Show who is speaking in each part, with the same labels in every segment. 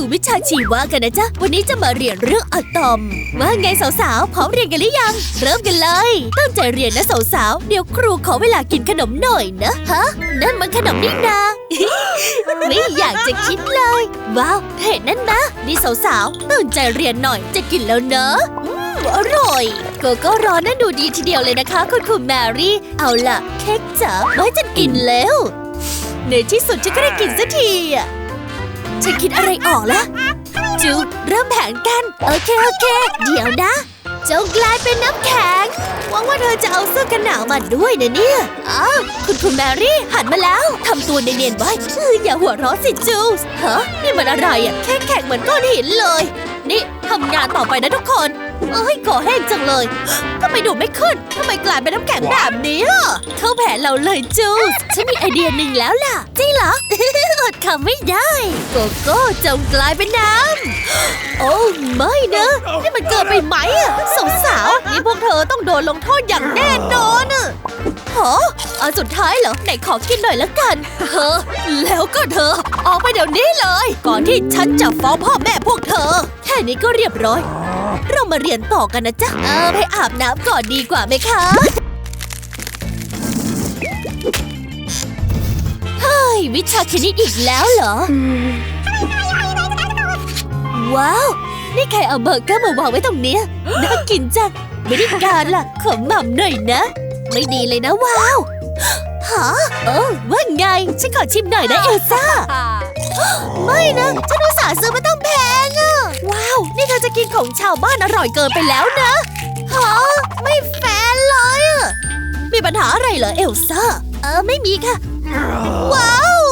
Speaker 1: สู่วิชาชีวะกันนะจ๊ะ วันนี้จะมาเรียนเรื่องอะตอม ว่าไงสาวๆ พร้อมเรียนกันหรือยัง เริ่มกันเลย ตั้งใจเรียนนะสาวๆ เดี๋ยวครูขอเวลากินขนมหน่อยนะ ฮะ นั่นมันขนมนี่นา ไม่อยากจะคิดเลย ว้าวเห็นนั่นนะ นี่สาวๆ ตั้งใจเรียนหน่อยจะกินแล้วเนอะอืมอร่อยโกโก้ร้อนนั่นดูดีทีเดียวเลยนะคะ คุณครูแมรี่ เอาล่ะ เค้กจ๋าไม่จะกินแล้ว ในที่สุดฉันก็ได้กินสักทีอะ ฉันคิดอะไรออกแล้ว จูเริ่มแผนกัน โอเค โอเค เดี๋ยวนะจงกลายเป็นน้ำแข็งหวังว่าเธอจะเอาเสื้อกันหนาวมาด้วยนะเนี่ยอ้าวคุณคุณแมรี่หันมาแล้วทำตัวเนียนๆไว้เอออย่าหัวเราะสิจูสฮะนี่มันอะไรอะแค่แข็งเหมือนก้อนหินเลย นี่ทำงานต่อไปนะทุกคน เอ้ยก่อแห้งจังเลยทำไมดูดไม่ขึ้นทำไมกลายเป็นน้ำแข็งแบบนี้อะเข้าแผนเราเลยจูสฉันมีไอเดียหนึ่งแล้วล่ะ จริงเหรอ อดคำไม่ได้ โกโก้จงกลายเป็นน้ำโอ้ไม่นะนี่มันเกินไปไหมอะสาวๆนี่พวกเธอต้องโดนลงโทษอย่างแน่นอนอะโหอันสุดท้ายเหรอไหนขอกินหน่อยละกันเธอแล้วก็เธอ ออกไปเดี๋ยวนี้เลย ก่อนที่ฉันจะฟ้องพ่อแม่พวกเธอ แค่นี้ก็เรียบร้อย เรามาเรียนต่อกันนะจ๊ะ เออไปอาบน้ำก่อนดีกว่าไหมคะ เฮ้ย วิชาคณิตอีกแล้วเหรอ ว้าว นี่ใครเอาเบอร์เกอร์มาวางไว้ตรงเนี้ยน่ากินจังไม่ได้การล่ะ ขอหม่ำหน่อยนะ ไม่ดีเลยนะว้าวฮะเออว่าไง ฉันขอชิมหน่อยนะเอลซ่า ไม่นะ ฉันอุตส่าห์ซื้อมาต้องแพงอะ ว้าว นี่เธอจะกินของชาวบ้านอร่อยเกินไปแล้วนะฮะไม่แฟร์เลยอะมีปัญหาอะไรเหรอเอลซ่า เออไม่มีค่ะ ว้าว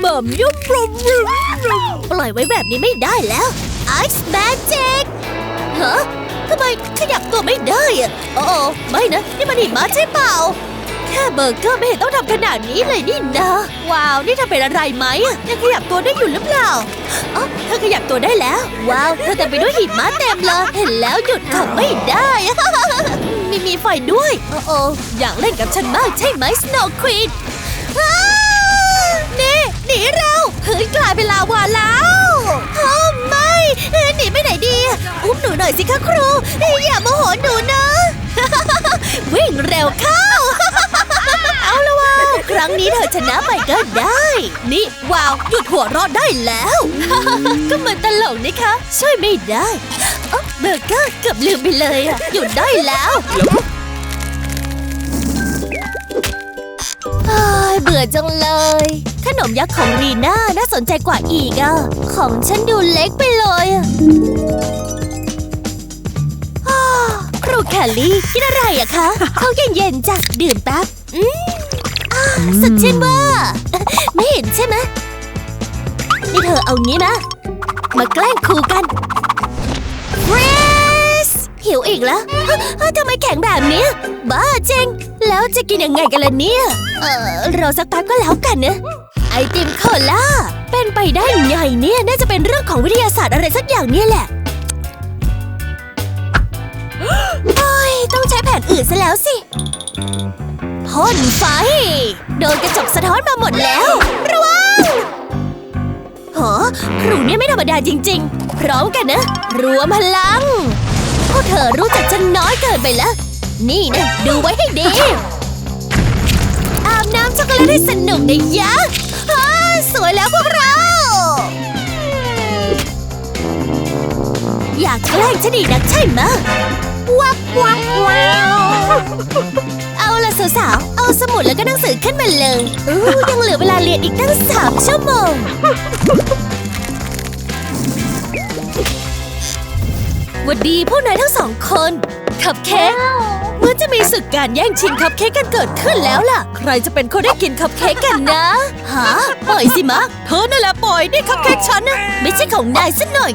Speaker 1: หม่ำยุ่มรุมรุมปล่อยไว้แบบนี้ไม่ได้แล้วไอซ์แมจิกฮะทำไมขยับตัวไม่ได้อะโอ้โอไม่นะ นี่มันหิมะใช่เปล่า แค่เบอร์เกอร์ไม่เห็นต้องทำขนาดนี้เลยนี่นะ ว้าว นี่เธอเป็นอะไรไหมยังขยับตัวได้อยู่หรือเปล่าอ๋อเธอขยับตัวได้แล้ว ว้าว เธอเต็มไปด้วยหิมะเต็มเลย เห็นแล้วหยุดขำไม่ได้ มีมีไฟด้วย โอ้โออยากเล่นกับฉันมากใช่ไหมสโนว์ควีนนี่หนีเราเฮ้ยกลายเป็นลาวาแล้วโอ้ไม่เอ้ยหนีไปไหนดี อุ้มหนูหน่อยสิคะครูอย่าโมโหหนูนะ วิ่งเร็วเข้า รั้งนี้เธอชนะไปก็ได้ นี่ว้าวหยุดหัวเรอดได้แล้ว ก็เหมือนตลกนี่คะ ช่วยไม่ได้เอ๊ะเบอร์เกอร์เกือบลืมไปเลยอะหยุดได้แล้วเฮ้ยเบื่อจังเลย ขนมยักษ์ของรีน่าน่าสนใจกว่าอีกอะของฉันดูเล็กไปเลยอะอ้าวครูแคลลี่กินอะไรอะคะเขาเย็นๆจ้ะดื่มแป๊บอืม สุดเช่นว่า ไม่เห็นใช่ไหมนี่เธอเอางี้นะ มาแกล้งครูกันเฟรสหิวอีกแล้วทำไมแข็งแบบนี้ บ้าจริง แล้วจะกินยังไงกันล่ะเนี่ย เออรอสักแป๊บก็แล้วกันนะไอติมโคล่า เป็นไปได้ไงเนี่ย น่าจะเป็นเรื่องของวิทยาศาสตร์อะไรสักอย่างเนี่ยแหละโอ้ยต้องใช้แผนอื่นซะแล้วสิ พ่นไฟ โดนกระจกสะท้อนมาหมดแล้ว ระวังหอครูเนี่ยไม่ธรรมดาจริง ๆ พร้อมกันนะรวมพลัง พวกเธอรู้จักฉันน้อยเกินไปแล้ว นี่นะ ดูไว้ให้ดี อาบน้ำช็อกโกแลตให้สนุกนะยะฮ่าสวยแล้วพวกเรา อยากแกล้งฉันอีกนักใช่ไหมะวับวับว้าว สาวๆ เอาสมุดแล้วก็หนังสือขึ้นมาเลยอู้ยังเหลือเวลาเรียนอีกตั้งสามชั่วโมง วันดีพวกนายทั้งสองคน คัพเค้กเหมื่อนจะมีศึกการแย่งชิงคัพเค้กกันเกิดขึ้นแล้วล่ะ ใครจะเป็นคนได้กินคัพเค้กกันนะฮะปล่อยสิมะ เธอนั่นแหละปล่อยนี่คัพเค้กฉันนะไม่ใช่ของนายสักหน่อย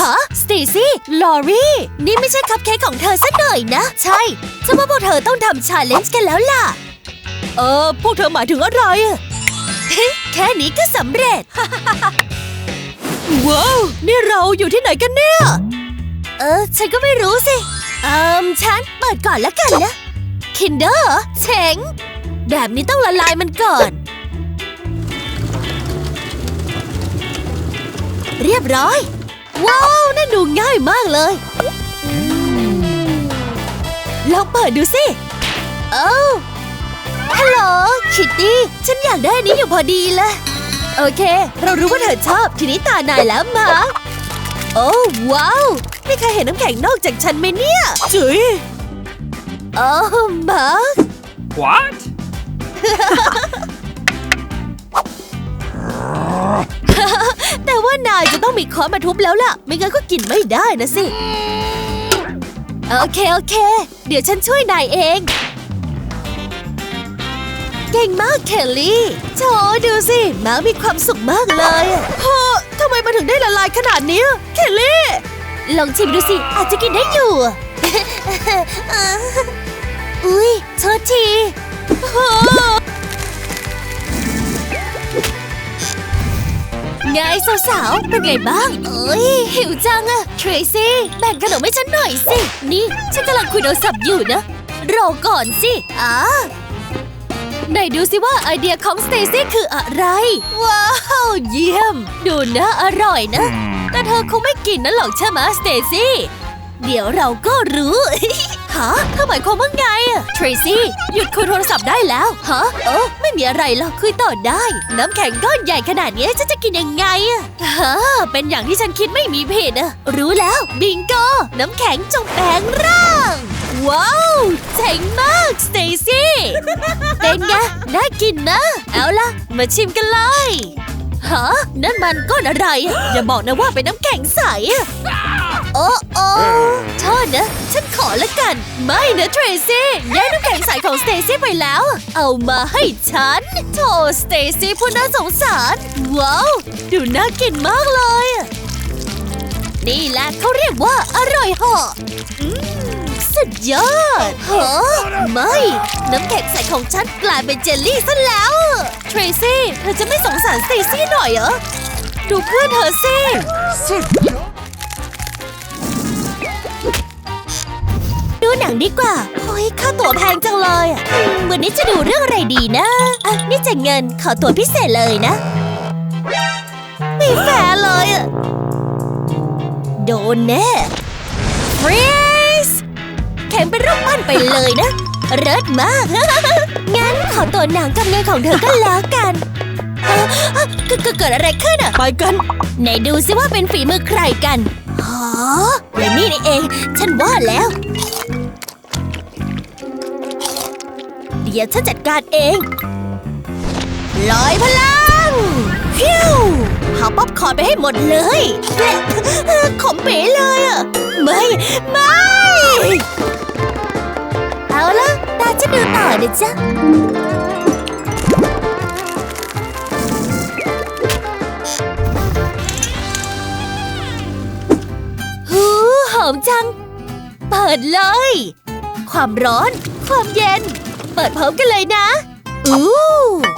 Speaker 1: ฮะสตีซี่ลอรี่ นี่ไม่ใช่คัพเค้กของเธอสักหน่อยนะ ใช่ฉันว่าพวกเธอต้องทำชาเลนจ์กันแล้วล่ะ เออ พวกเธอหมายถึงอะไรอะแค่นี้ก็สำเร็จ ว้าว นี่เราอยู่ที่ไหนกันเนี่ย เออ ฉันก็ไม่รู้สิ เอิมฉันเปิดก่อนแล้วกันนะ คินเดอร์เฉงแบบนี้ต้องละลายมันก่อน เรียบร้อย ว้าว นั่นดูง่ายมากเลยลองเปิดดูสิเอ้าฮัลโหลคิตตี้ ฉันอยากได้อันนี้อยู่พอดีเลย โอเค เรารู้ว่าเธอชอบ ทีนี้ตานายแล้วมาร์คโอ้ว้าว ไม่เคยเห็นน้ำแข็งนอกจากฉันไหมเนี่ยจุ๋ยโอ้มาร์ค
Speaker 2: What? า
Speaker 1: นายจะต้องมีค้อนมาทุบแล้วล่ะ ไม่งั้นก็กินไม่ได้นะสิ โอเค โอเค เดี๋ยวฉันช่วยนายเอง เก่งมากเคลลี่โถดูสิมามีความสุขมากเลยเฮ้อทำไมมันถึงได้ละลายขนาดนี้เคลลี่ ลองชิมดูสิ อาจจะกินได้อยู่ อุ้ยโทษที ไงสาวๆ เป็นไงบ้าง เอ้ย หิวจังอะเทรซี่แบ่งขนมให้ฉันหน่อยสิ นี่ฉันกำลังคุยโทรศัพท์อยู่นะ รอก่อนสิอ่าไหนดูสิว่าไอเดียของสเตซี่คืออะไร ว้าว เยี่ยม ดูน่าอร่อยนะ แต่เธอคงไม่กินนั่นหรอกใช่ไหมสเตซี่ เดี๋ยวเราก็รู้ ฮะเธอหมายความว่าไงอะทรซี่ หยุดคุยโทรศัพท์ได้แล้ว ฮะโอ้ไม่มีอะไรหรอกคุยต่อได้ น้ำแข็งก้อนใหญ่ขนาดนี้ฉันจะกินยังไงอะฮะเป็นอย่างที่ฉันคิดไม่มีผิดอะรู้แล้ว บิงโก น้ำแข็งจงแปลงร่าง ว้าวเจ๋งมากสเตซี่ เป็นไงน่ากินนะ เอาล่ะ มาชิมกันเลย ฮะนั่นมันก้อนอะไรอะอย่าบอกนะว่าเป็นน้ำแข็งใสอะโอ้โอ้โทษนะ ฉันขอละกัน ไม่นะเทรซี่แย่งน้ำแข็งใสของสเตซี่ไปแล้ว เอามาให้ฉันโธ่สเตซี่พูดน่าสงสาร ว้าว ดูน่ากินมากเลยอะนี่แหละเขาเรียกว่าอร่อยเหาะอืม สุดยอดเหรอไม่ น้ำแข็งใสของฉันกลายเป็นเจลลี่ซะแล้ว เทรซี่เธอจะไม่สงสารสเตซี่หน่อยเหรอ ดูเพื่อนเธอสิดูหนังดีกว่าโอ้ยค่าตั๋วแพงจังเลยอะอืมวันนี้จะดูเรื่องอะไรดีนะอะนี่จ่ายเงินขอตั๋วพิเศษเลยนะมีแฟนเลยอะโดนแน่ฟรีสแข่งเป็นรูปปั้นไปเลยนะ เริศมาก งั้นขอตัวหนังกับเงินของเธอก็แล้วกันเอ่อเอ่อเกิดเกิดเกิดอะไรขึ้นอะ ไปกัน ไหนดูซิว่าเป็นฝีมือใครกันฮะอย่างนี้นี่เอง ฉันว่าแล้ว เดี๋ยวฉันจัดการเอง ลอยพลัง ฟิวหาป๊อปคอร์นไปให้หมดเลยและเอ่อขมเป๋เลยอะ ไม่ ไม่ เอาละตาจะดูต่อนะจ๊ะหูหอมจัง เปิดเลย ความร้อน ความเย็น เปิดพร้อมกันเลยนะอู้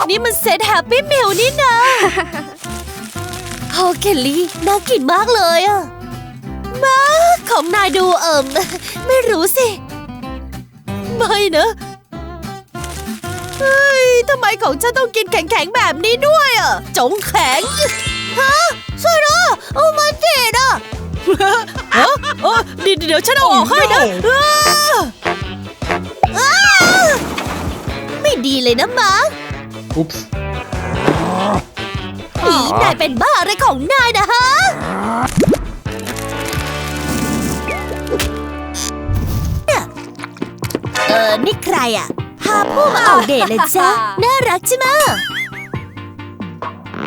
Speaker 1: นี่มันเซตแฮปปี้มิลนี่นะโอเคลี่น่ากินมากเลยอะมาของนายดูเอิมไม่รู้สิ ไม่นะเฮ้ยทำไมของฉันต้องกินแข็งๆแบบนี้ด้วยอะจงแข็งฮะช่วยด้วยโอ้มันเจ็ดอะเออเออเดี๋ยวเดี๋ยวฉันเอาออกให้นะอ้าอ้าไม่ดีเลยนะมาร์ค
Speaker 2: Oops.
Speaker 1: อีนายเป็นบ้าอะไรของนายนะฮะ ออนี่ใครอะ พาผู้มาเอาเดทเลยจ้ะ น่ารักใช่ไหมะ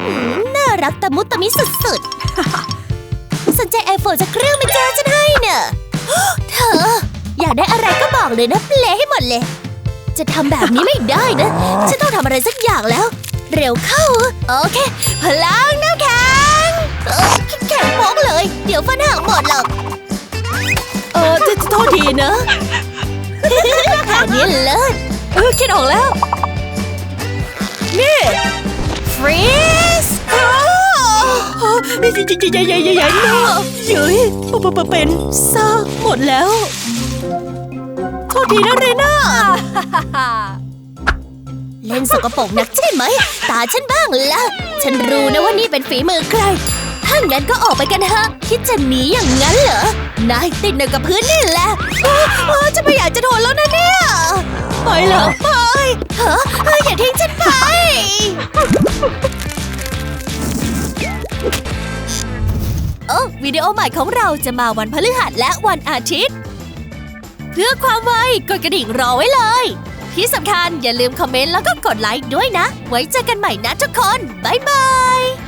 Speaker 1: อืมน่ารักตะมุตะมิสุดๆ สนใจไอโฟนสักเครื่องไหมจ้าฉันให้เนี่ยเธอ อยากได้อะไรก็บอกเลยนะเปลให้หมดเลย จะทำแบบนี้ไม่ได้นะ ฉันต้องทำอะไรสักอย่างแล้ว เร็วเข้า โอเคพลังน้ำแข็งเออแข็งโป๊กเลย เดี๋ยวฟันหักหมดหรอก เออจะโทษทีนะ ท่านี้เลิศเออคิดออกแล้ว นี่ฟรีสใหญ่ใหญ่ใหญ่ใหญ่ๆๆๆๆนะเย้ยปะปะปะเป็นซากหมดแล้วโทษทีนะเรน่าเล่นสกปรกนักใช่ไหม ตาฉันบ้างละฉันรู้นะว่านี่เป็นฝีมือใคร ถ้างั้นก็ออกไปกันเถอะ คิดจะหนีอย่างนั้นเหรอ นายติดอยู่งกับพื้นนี่แหละโอ้จะไม่อยากจะโดนแล้วนะเนี่ย ไปเหรอไปเฮ้ออย่าทิ้งฉันไป โอ้วิดีโอใหม่ของเราจะมาวันพฤหัสและวันอาทิตย์ เพื่อความไวกดกระดิ่งรอไว้เลย ที่สำคัญอย่าลืมคอมเมนต์แล้วก็กดไลค์ด้วยนะ ไว้เจอกันใหม่นะทุกคน บ๊ายบาย